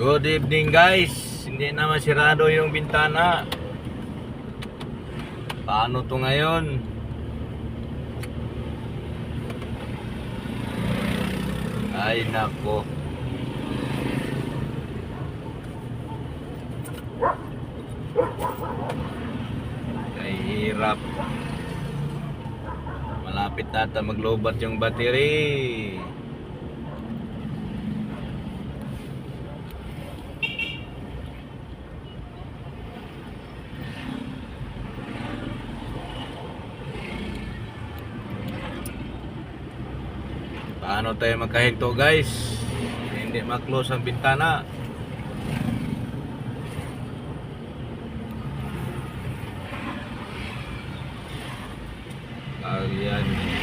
Good evening guys. Hindi na masirado yung bintana. Paano to ngayon? Ay nako. Ay hirap. Malapit nata maglobat yung battery. Paano tayo magkahinto guys? Hindi ma-close ang bintana. Ayan. Woo!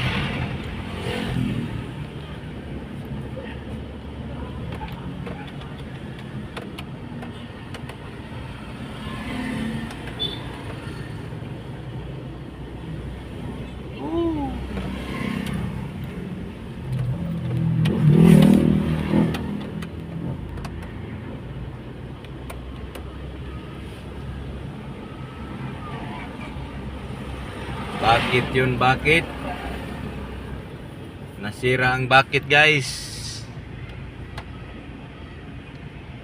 Bakit yun? Bakit? Nasira ang bakit guys.